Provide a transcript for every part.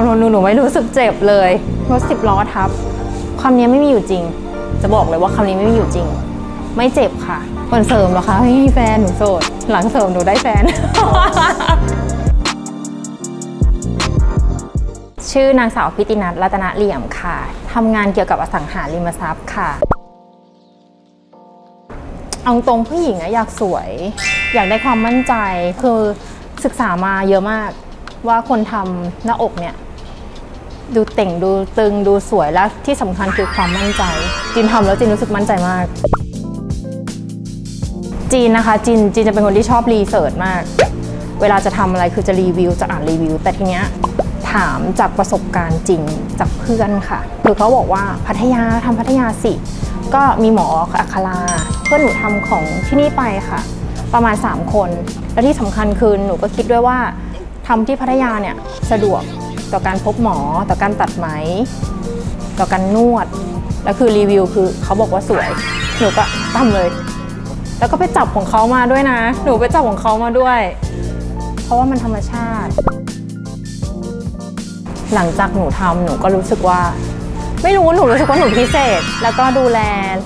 ำหรับหนูหนูไม่รู้สึกเจ็บเลยรถสิบล้อทับคำนี้ไม่มีอยู่จริง จะบอกเลยว่าคำนี้ไม่มีอยู่จริง ไม่เจ็บค่ะคนเสริมเหรอคะไม่มีแฟนหนูโสด หลังเสริมหนูได้แฟน ชื่อนางสาวพิตินัทรัตนเหลี่ยมค่ะทำงานเกี่ยวกับอสังหาริมทรัพย์ค่ะเอาตรงผู้หญิงอะอยากสวย อยากได้ความมั่นใจคือศึกษามาเยอะมากว่าคนทำหน้าอกเนี่ย ดูเต่งดูตึงดูสวยและที่สำคัญคือความมั่นใจ จินทำแล้วจินรู้สึกมั่นใจมาก จีนนะคะจินจีนจะเป็นคนที่ชอบรีเสิร์ชมาก เวลาจะทำอะไรคือจะรีวิวจะอ่านรีวิว แต่ทีเนี้ยถามจากประสบการณ์จริงจากเพื่อนค่ะ คือเขาบอกว่าพัทยาทำพัทยาสิ ก็มีหมออัคราเพื่อนหนูทำของที่นี่ไปค่ะ ประมาณ 3 คน และที่สำคัญคือหนูก็คิดด้วยว่าทำที่พัทยาเนี่ยสะดวก ต่อการพบหมอ ต่อการตัดไหม ต่อการนวด แล้วคือรีวิวคือเขาบอกว่าสวย หนูก็ทำเลย แล้วก็ไปจับของเขามาด้วยนะ หนูไปจับของเขามาด้วย เพราะว่ามันธรรมชาติ หลังจากหนูทำหนูก็รู้สึกว่า ไม่รู้หนูรู้สึกว่าหนูพิเศษ แล้วก็ดูแล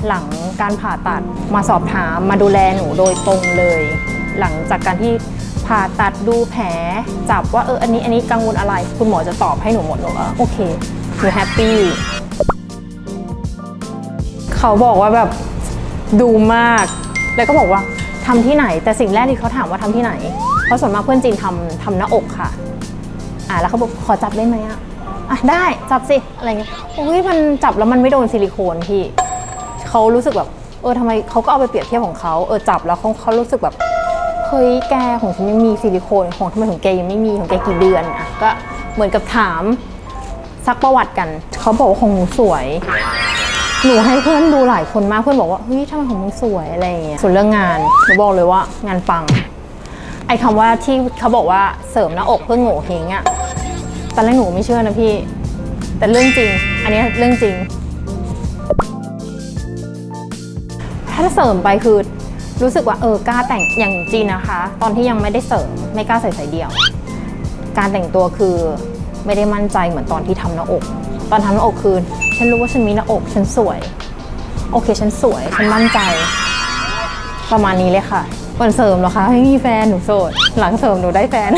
หลังการผ่าตัดมาสอบถามมาดูแลหนูโดยตรงเลย หลังจากการที่ ผ่าตัดดูแผลจับว่าเอออันนี้อันนี้กังวลอะไร คุณหมอจะตอบให้หนูหมดหนูก็โอเคหนูแฮปปี้เขาบอกว่าแบบดูมาก แล้วก็บอกว่าทำที่ไหน แต่สิ่งแรกที่เขาถามว่าทำที่ไหน เพราะส่วนมากเพื่อนจีนทำทำหน้าอกค่ะ อ่าแล้วเขาบอกขอจับได้ไหมอะอะได้จับสิอะไรเงี้ยโอ้ยมันจับแล้วมันไม่โดนซิลิโคนพี่เขารู้สึกแบบเออทำไมเขาก็เอาไปเปรียบเทียบของเขาเออจับแล้วเขาเขารู้สึกแบบ เฮ้ยแกของฉันยังมีซิลิโคนของทำไมของแกยังไม่มีของแกกี่เดือนอะก็เหมือนกับถามซักประวัติกัน เขาบอกว่าของหนูสวย หนูให้เพื่อนดูหลายคนมากเพื่อนบอกว่าเฮ้ยทำไมของมึงสวยอะไรอย่างเงี้ยส่วนเรื่องงานหนูบอกเลยว่างานปัง ไอ้คำว่าที่เขาบอกว่าเสริมหน้าอกเพื่อโง่เฮงอะตอนแรกหนูไม่เชื่อนะพี่ แต่เรื่องจริง อันนี้เรื่องจริง ถ้าเสริมไปคือ รู้สึกว่าเออกล้าแต่งอย่างจีนนะคะ ตอนที่ยังไม่ได้เสริมไม่กล้าใส่สายเดี่ยว การแต่งตัวคือไม่ได้มั่นใจเหมือนตอนที่ทำหน้าอก ตอนทำหน้าอกคือ ฉันรู้ว่าฉันมีหน้าอกฉันสวย โอเคฉันสวยฉันมั่นใจ ประมาณนี้เลยค่ะก่อนเสริมเหรอคะไม่มีแฟนหนูโสด หลังเสริมหนูได้แฟน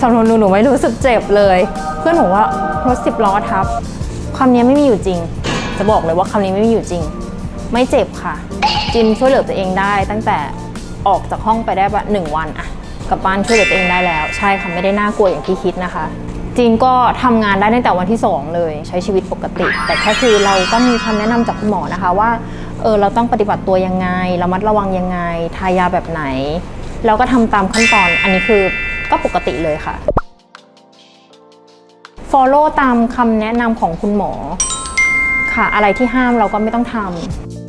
สำหรับหนูหนูไม่รู้สึกเจ็บเลย เพื่อนหนูว่ารถสิบล้อทับคำนี้ไม่มีอยู่จริง จะบอกเลยว่าคำนี้ไม่มีอยู่จริง ไม่เจ็บค่ะ จินช่วยเหลือตัวเองได้ ตั้งแต่ออกจากห้องไปได้แบบหนึ่งวันอะกลับบ้านช่วยเหลือตัวเองได้แล้ว ใช่ค่ะไม่ได้น่ากลัวอย่างที่คิดนะคะ จีนก็ทำงานได้ตั้งแต่วันที่ 2 เลย ใช้ชีวิตปกติ แต่แค่คือเราก็มีคำแนะนำจากคุณหมอนะคะว่าเออเราต้องปฏิบัติตัวยังไงระมัดระวังยังไง ทายาแบบไหน เราก็ทำตามขั้นตอนอันนี้คือก็ปกติเลยค่ะ follow ตามคำแนะนำของคุณหมอ ค่ะ อะไรที่ห้ามเราก็ไม่ต้องทำ